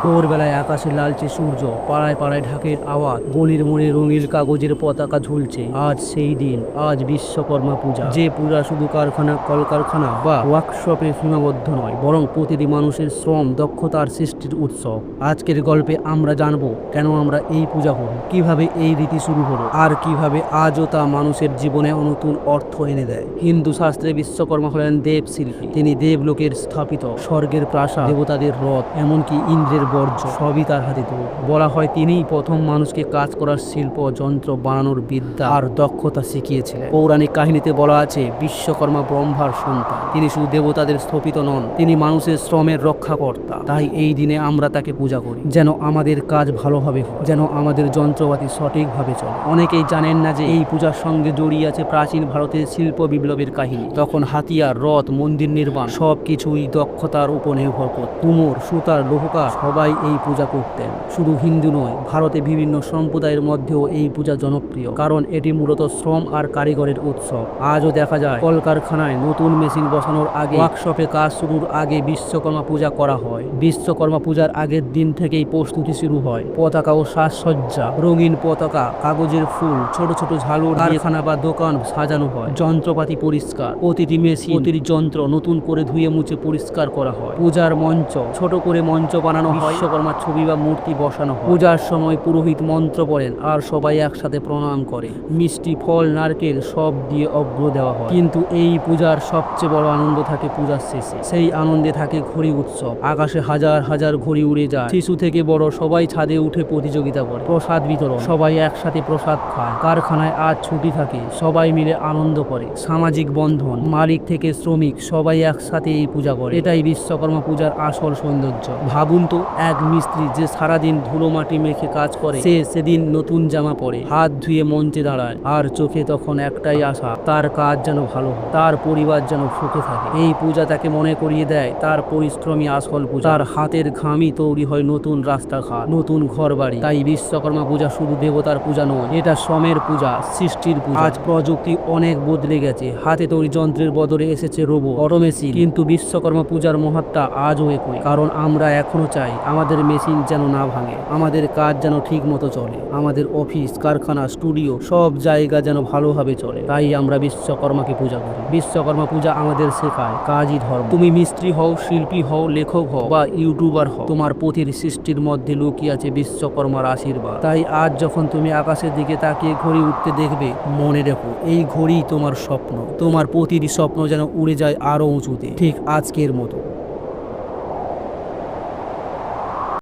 ভোরবেলায় আকাশে লালচে সূর্য, পাড়ায় পাড়ায় ঢাকের আওয়াজ, গলির মোড়ে রঙিন কাগজের পতাকা ঝুলছে। আজ সেই দিন, আজ বিশ্বকর্মা পূজা। যে পূজা শুধু কারখানা, কলকারখানা বা ওয়ার্কশপে সীমাবদ্ধ নয়, বরং প্রতিটি মানুষের শ্রম, দক্ষতার সৃষ্টির উৎসব। আজকের গল্পে আমরা জানব, কেন আমরা এই পূজা করি কীভাবে এই রীতি শুরু হলো, আর কীভাবে আজও তা মানুষের জীবনে নতুন অর্থ এনে দেয়। হিন্দু শাস্ত্রে বিশ্বকর্মা হলেন দেব শিল্পী তিনি দেবলোকের স্থাপিত স্বর্গের প্রাসাদ, দেবতাদের রথ, এমনকি ইন্দ্রের বর্জ্য সবই তার হাতে তৈরি বলা হয় তিনিই প্রথম মানুষকে কাজ করার শিল্প যন্ত্র বানানোর বিদ্যা আর দক্ষতা শিখিয়েছিলেন। পৌরাণিক কাহিনীতে বলা আছে, বিশ্বকর্মা ব্রহ্মার সন্তান। তিনি শুধু দেবতাদের স্থপিত নন, তিনি মানুষের শ্রমের রক্ষাকর্তা। তাই এই দিনে আমরা তাকে পূজা করি। যেন আমাদের কাজ ভালোভাবে হয় যেন আমাদের যন্ত্রপাতি সঠিকভাবে চলে। অনেকেই জানেন না যে এই পূজার সঙ্গে জড়িয়ে আছে প্রাচীন ভারতের শিল্প বিপ্লবের কাহিনী। তখন হাতিয়ার, রথ, মন্দির নির্মাণ সব কিছুই দক্ষতার উপর নির্ভর করত। কুমোর, সুতার, লোহকার সবাই এই পূজা করতেন। শুধু হিন্দু নয়, ভারতে বিভিন্ন সম্প্রদায়ের মধ্যেও এই পূজা জনপ্রিয়, কারণ এটি মূলত শ্রম আর কারিগরের উৎসব। আজও দেখা যায়, কলকারখানায় নতুন মেশিন বসানোর আগে ওয়ার্কশপে কাজ শুরুর আগে বিশ্বকর্মা পূজা করা হয়। বিশ্বকর্মা পূজার আগের দিন থেকেই প্রস্তুতি শুরু হয়। পতাকা ও সাজসজ্জা, রঙিন পতাকা, কাগজের ফুল, ছোট ছোট ঝালু কারখানা বা দোকান সাজানো হয়। যন্ত্রপাতি পরিষ্কার, প্রতিটি মেশিন, প্রতিটি যন্ত্র নতুন করে ধুয়ে মুছে পরিষ্কার করা হয়। পূজার মঞ্চ, ছোট করে মঞ্চ বানানো বিশ্বকর্মার ছবি বা মূর্তি বসানো হয়। পূজার সময় পুরোহিত মন্ত্র পড়েন আর সবাই একসাথে প্রণাম করে মিষ্টি, ফল, নারকেল সব দিয়ে অগ্র দেওয়া হয়। কিন্তু এই পূজার সবচেয়ে বড় আনন্দ থাকে পূজার শেষে। সেই আনন্দে থাকে ঘড়ি উৎসব। আকাশে হাজার হাজার ঘড়ি উড়ে যায়। শিশু থেকে বড় সবাই ছাদে উঠে প্রতিযোগিতা করে। প্রসাদ বিতরণ। সবাই একসাথে প্রসাদ খায়। কারখানায় আজ ছুটি থাকে। সবাই মিলে আনন্দ করে। সামাজিক বন্ধন। মালিক থেকে শ্রমিক সবাই একসাথে এই পূজা করে। এটাই বিশ্বকর্মা পূজার আসল সৌন্দর্য। ভাবুন তো এক মিস্ত্রি যে সারাদিন ধুলো মাটি মেখে কাজ করে, সে সেদিন নতুন জামা পরে। হাত ধুয়ে মঞ্চে দাঁড়ায়, আর চোখে তখন একটাই আশা, তার কাজ যেন ভালো তার পরিবার যেন সুখে থাকে। এই পূজা তাকে মনে করিয়ে দেয়, তার পরিশ্রমী আসল পূজা। তার হাতের ঘামই তৈরি হয় নতুন রাস্তাঘাট, নতুন ঘর বাড়ি তাই বিশ্বকর্মা পূজা শুধু দেবতার পূজা নয়, এটা শ্রমের পূজা, সৃষ্টির পূজা। আজ প্রযুক্তি অনেক বদলে গেছে, হাতে তৈরি যন্ত্রের বদলে এসেছে রোবো অটোমেশিন। কিন্তু বিশ্বকর্মা পূজার মহাত্মা আজও একই, কারণ আমরা এখনও চাই আমাদের মেশিন যেন না ভাঙে, আমাদের কাজ যেন ঠিক মতো চলে, আমাদের অফিস, কারখানা, স্টুডিও, সব জায়গা যেন ভালোভাবে চলে। তাই আমরা বিশ্বকর্মাকে পূজা করি। বিশ্বকর্মা পূজা আমাদের শেখায়, কাজই ধর্ম। তুমি মিস্ত্রি হও, শিল্পী হও, লেখক হও বা ইউটিউবার হও, তোমার পথের সৃষ্টির মধ্যে লুকিয়ে আছে বিশ্বকর্মার আশীর্বাদ। তাই আজ যখন তুমি আকাশের দিকে তাকিয়ে ঘড়ি উঠতে দেখবে, মনে রেখো, এই ঘড়ি তোমার স্বপ্ন। তোমার প্রতিটি স্বপ্ন যেন উড়ে যায় আরও উঁচুতে। ঠিক আজকের মতো।